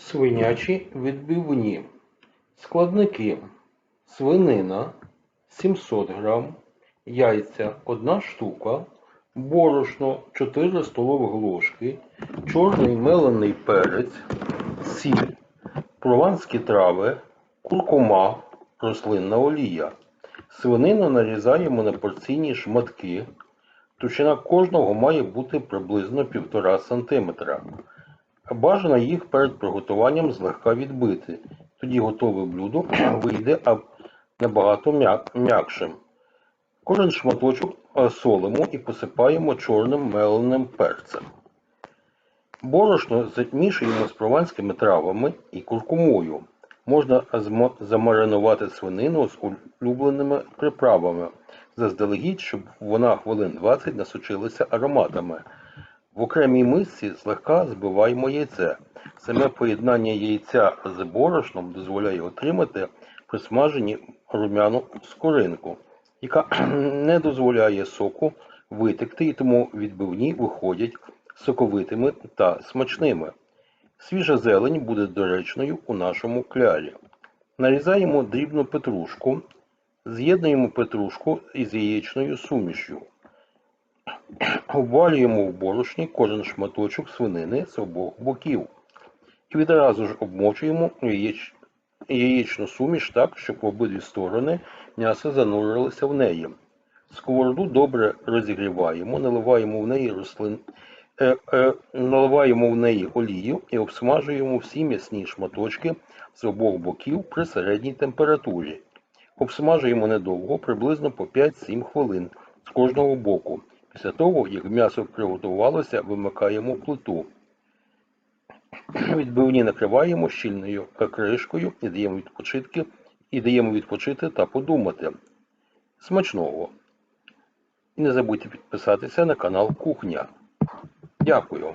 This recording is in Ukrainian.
Свинячі відбивні. Складники: свинина. 700 г, яйця 1 штука, борошно 4 столових ложки, чорний мелений перець, сіль, прованські трави, куркума, рослинна олія. Свинину нарізаємо на порційні шматки. Товщина кожного має бути приблизно 1,5 см. Бажано їх перед приготуванням злегка відбити. Тоді готове блюдо вийде набагато м'якшим. Кожен шматочок солимо і посипаємо чорним меленим перцем. Борошно замішуємо з прованськими травами і куркумою. Можна замаринувати свинину з улюбленими приправами заздалегідь, щоб вона хвилин 20 насочилася ароматами. В окремій мисці злегка збиваємо яйце. Саме поєднання яйця з борошном дозволяє отримати при смаженні рум'яну скоринку, яка не дозволяє соку витекти, і тому відбивні виходять соковитими та смачними. Свіжа зелень буде доречною у нашому клярі. Нарізаємо дрібну петрушку, з'єднуємо петрушку із яєчною сумішю. Обвалюємо в борошні кожен шматочок свинини з обох боків. І відразу ж обмочуємо яєч... яєчну суміш так, щоб обидві сторони м'ясо занурилося в неї. Сковороду добре розігріваємо, наливаємо в неї рослин... е, е, наливаємо в неї олію і обсмажуємо всі м'ясні шматочки з обох боків при середній температурі. Обсмажуємо недовго, приблизно по 5-7 хвилин з кожного боку. Після того, як м'ясо приготувалося, вимикаємо плиту. Відбивні накриваємо щільною кришкою і даємо відпочитки, і даємо відпочити та подумати. Смачного! І не забудьте підписатися на канал Кухня. Дякую.